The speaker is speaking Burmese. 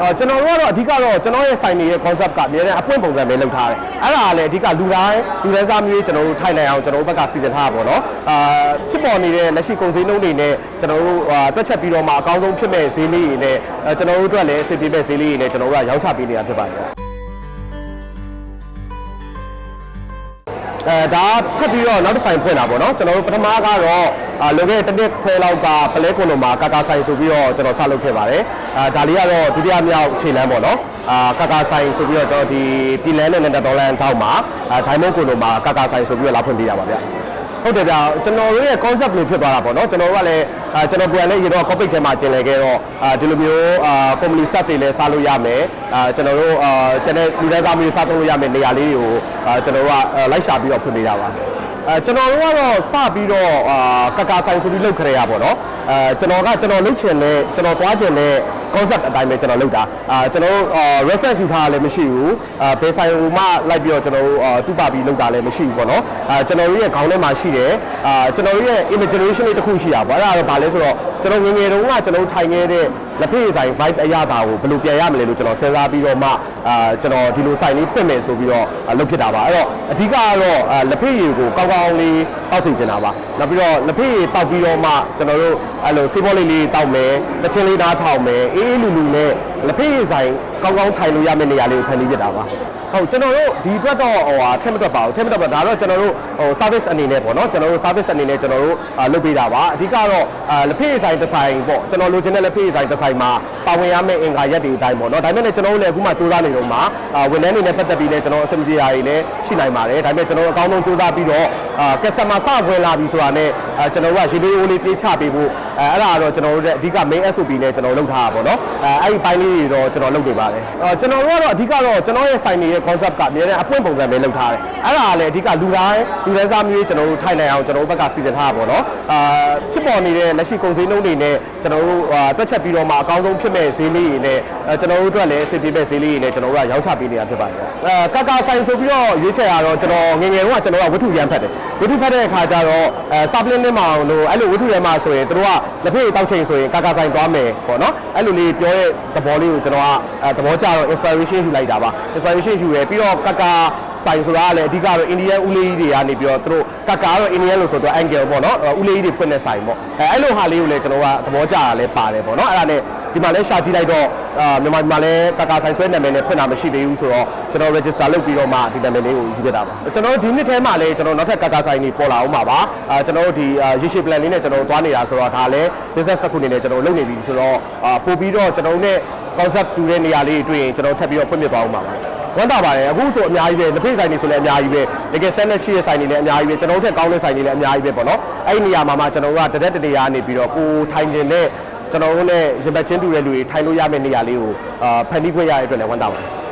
အော်ကျွန်တော်တို့ကတော့အဓိကတော့ကျွန်တော်ရဲ့ဆိုင်နေရဲ့ concept ကအများနဲ့အပွင့်ပုံစံပဲလုပ်ထားတယ်အဲ့ဒါကလည်းအဓိကလူတိုင်းလူတိုင်းစားမျိုးကျွန်တော်တို့ထိုင်နိုင်အောင်ကျွန်တော်တို့ဘက်ကစီစဉ်ထားတာပေါ့နော်အာဖြစ်ပေါ်နေတဲ့လက်ရှိကုန်စည်နှုန်းတွေနဲ့ကျွန်တော်တို့အာတွက်ချက်ပြီးတော့မှအကောင်းဆုံးဖြစ်မဲ့ဈေးလေးတွေနဲ့အဲကျွန်တော်တို့အတွက်လည်းအဆင်ပြေမဲ့ဈေးလေးတွေနဲ့ကျွန်တော်တို့ကရောင်းချပေးနေတာဖြစ်ပါတယ်အဲဒါထပ်ပြီးတော့နောက်တစ်ဆိုင်ဖွင့်တာပေါ့နော်ကျွန်တော်တို့ပထမကတော့အာလွန်ခဲ့တဲ့တစ်နှစ်ခွဲလောက်ကပလဲကွန်လိုမှာကာကာဆိုင်ဆိုပြီးတော့ကျွန်တော်ဆက်လုပ်ခဲ့ပါတယ်အာဒါလေးကတော့ဒုတိယမြောက်ခြေလမ်းပေါ့နော်အာကာကာဆိုင်ဆိုပြီးတော့ကျွန်တော်ဒီပြည်လန်းနဲ့နန်ဒေါ်လန်ထောက်မှာအာဒိုင်မွန်ကွန်လိုမှာကာကာဆိုင်ဆိုပြီးတော့လာဖွင့်ပေးတာပါဗျဟုတ်တယ်ဗျကျွန်တော်တို့ရဲ့ concept လို့ဖြစ်သွားတာပေါ့နော်ကျွန်တော်တို့ကလည်းအာကျွန်တော်ကိုယ်တိုင်လည်းရေတော့ corporate ထဲမှာကျင်လည်ခဲ့တော့အာဒီလိုမျိုးအာ company staff တွေလည်းစားလို့ရမယ်အာကျွန်တော်တို့အာကျွန်တော်လူတန်းစားမျိုးစားသုံးလို့ရမယ်နေရာလေးတွေကိုအာကျွန်တော်တို့ကအာလိုက်ရှာပြီးတော့ဖွင့်ပေးတာပါ အဲကျွန်တော်တို့ကတော့စပြီးတော့အာကကာဆိုင်ဆိုပြီးလုပ်ခရရပါတော့အဲကျွန်တော်ကကျွန်တော်လုပ်ချင်တဲ့ကျွန်တော်သွားချင်တဲ့ concept အတိုင်းပဲကျွန်တော်လုပ်တာအာကျွန်တော်တို့ reference ယူထားတာလည်းမရှိဘူးအာဘယ်ဆိုင်ဟိုမှလိုက်ပြီးတော့ကျွန်တော်တို့အာတူပါပြီးလုပ်တာလည်းမရှိဘူးပေါ့နော်အာကျွန်တော်တို့ရဲ့ခေါင်းထဲမှာရှိတယ်အာကျွန်တော်တို့ရဲ့ imagination လေးတစ်ခုရှိတာပေါ့အဲ့ဒါတော့ဘာလဲဆိုတော့ ကျွန်တော်ငယ်ငယ်တုန်းကကျွန်တော်တို့ထိုင်ခဲ့တဲ့လက်ဖေးဆိုင် vibe အရသာကိုဘယ်လိုပြန်ရမလဲလို့ကျွန်တော်စဉ်းစားပြီးတော့မှအာကျွန်တော်ဒီလိုဆိုင်လေးဖွင့်မယ်ဆိုပြီးတော့လုပ်ဖြစ်တာပါအဲ့တော့အဓိကကတော့အာလက်ဖေးရည်ကိုကောင်းကောင်းလေးတောက်စီချင်တာပါနောက်ပြီးတော့လက်ဖေးရည်တောက်ပြီးတော့မှကျွန်တော်တို့အဲ့လိုစေးဘောလေးလေးတောက်မယ်တချင်းလေးသားထောက်မယ်အေးအေးလူလူနဲ့လက်ဖေးရည်ဆိုင် ကောင်းကောင်းထိုင်လို့ရမယ့်နေရာလေးကိုဖန်တီးဖြစ်တာပါဟုတ်ကျွန်တော်တို့ဒီအတွက်တော့ဟိုဟာထက်မတွက်ပါဘူးထက်မတွက်ပါဒါတော့ကျွန်တော်တို့ဟို service အနေနဲ့ပေါ့နော်ကျွန်တော်တို့ service အနေနဲ့ကျွန်တော်တို့အာလုပ်ပေးတာပါအဓိကတော့အာလက်ဖေးရည်ဆိုင်တစ်ဆိုင်ပေါ့ကျွန်တော်လိုချင်တဲ့လက်ဖေးရည်ဆိုင်တစ်ဆိုင်မှာပါဝင်ရမယ့်အင်္ဂါရက်တွေအတိုင်းပေါ့နော်ဒါပေမဲ့လည်းကျွန်တော်တို့လည်းအခုမှစူးစမ်းနေတော့မှာအာဝန်ထမ်းတွေနဲ့ပတ်သက်ပြီးလည်းကျွန်တော်အဆင်ပြေတာတွေလည်းရှိနိုင်ပါတယ်ဒါပေမဲ့ကျွန်တော်တို့အကောင်းဆုံးစူးစမ်းပြီးတော့ အာ customer စဝင်လာပြီဆိုတာနဲ့အာကျွန်တော်တို့ကရေလေးအိုးလေးပြေးချပေးဖို့အဲအဲ့ဒါကတော့ကျွန်တော်တို့ရဲ့အဓိက main SOP နဲ့ကျွန်တော်လုပ်ထားတာပေါ့နော်အဲအဲ့ဒီပိုင်းလေးတွေတော့ကျွန်တော်လုပ်နေပါတယ်အာကျွန်တော်တို့ကတော့အဓိကတော့ကျွန်တော်ရဲ့ဆိုင်နေရဲ့ concept ကအများနဲ့အပွင့်ပုံစံပဲလုပ်ထားတယ်အဲ့ဒါကလည်းအဓိကလူတိုင်းလူတိုင်းစားမျိုးကျွန်တော်တို့ထိုင်နိုင်အောင်ကျွန်တော်တို့ဘက်ကစီစဉ်ထားတာပေါ့နော်အာဖြစ်ပေါ်နေတဲ့လက်ရှိကုန်စည်နှုန်းတွေနဲ့ကျွန်တော်တို့အာတွက်ချက်ပြီးတော့မှအကောင်းဆုံးဖြစ်မဲ့ဈေးလေးတွေနဲ့အဲကျွန်တော်တို့အတွက်လည်းအဆင်ပြေမဲ့ဈေးလေးတွေနဲ့ကျွန်တော်တို့ကရောင်းချပေးနေတာဖြစ်ပါတယ်အဲကာကာဆိုင်ဆိုပြီးတော့ရွေးချယ်ရတော့ကျွန်တော်ငယ်ငယ်တုန်းကကျွန်တော်ကဝတ္ထုရမ်းဖတ်တယ် ဝတ္ထုဖတ်တဲ့အခါကျတော့အဲစာပလင်းနဲ့မအောင်လို့အဲ့လိုဝတ္ထုထဲမှာဆိုရင်တို့ကလက်ဖေးတောက်ချိန်ဆိုရင်ကာကာဆိုင်သွားမယ်ပေါ့နော်အဲ့လိုလေးပြောတဲ့သဘောလေးကိုကျွန်တော်ကအဲသဘောကျတော့ inspiration ယူလိုက်တာပါ inspiration ယူရပြီးတော့ကာကာဆိုင်ဆိုတာကလည်းအဓိကတော့ Indian ဦးလေးကြီးတွေကနေပြီးတော့တို့ကာကာကတော့ Indian လို့ဆိုတော့ angle ပေါ့နော်ဦးလေးကြီးတွေဖွင့်တဲ့ဆိုင်ပေါ့အဲအဲ့လိုဟာလေးကိုလည်းကျွန်တော်ကသဘောကျတာလည်းပါတယ်ပေါ့နော်အဲ့ဒါနဲ့ဒီမှာလည်းရှာကြည့်လိုက်တော့အာမြန်မာပြည်မှာလည်းကာကာဆိုင်ဆွဲနာမည်နဲ့ဖွင့်တာမရှိသေးဘူးဆိုတော့ကျွန်တော် register လုပ်ပြီးတော့မှဒီနာမည်လေးကိုယူခဲ့တာပါကျွန်တော်ဒီနှစ်ထဲမှာလည်းကျွန်တော်နောက်ထပ်ကာကာဆိုင်တွေပေါ်လာအောင်ပါပါအာကျွန်တော်တို့ဒီရေရှည် plan လေးနဲ့ကျွန်တော်သွားနေတာဆိုတော့ဒါလည်း business တစ်ခုအနေနဲ့ကျွန်တော်လုပ်နေပြီဆိုတော့အာပို့ပြီးတော့ကျွန်တော်တို့နဲ့ concept တူတဲ့နေရာလေးတွေတွေ့ရင်ကျွန်တော်ထပ်ပြီးတော့ဖွင့်ပြသွားအောင်ပါပါဝမ်းသာပါတယ်အခုဆိုအများကြီးပဲလက်ဖေးဆိုင်တွေဆိုလည်းအများကြီးပဲတကယ်ဆက်လက်ရှိတဲ့ဆိုင်တွေလည်းအများကြီးပဲကျွန်တော်တို့ထက်ကောင်းတဲ့ဆိုင်တွေလည်းအများကြီးပဲပေါ့နော်အဲ့ဒီနေရာမှာမှကျွန်တော်တို့ကတရက်တနေရာနေပြီးတော့ကိုထိုင်ခြင်းနဲ့ကျွန်တော်တို့နဲ့ရင်ဘတ်ချင်းတူတဲ့လူတွေထိုင်လို့ရမယ့်နေရာလေးကိုအာဖန်တီးခွင့်ရတဲ့အတွက်လည်းဝမ်းသာပါတယ်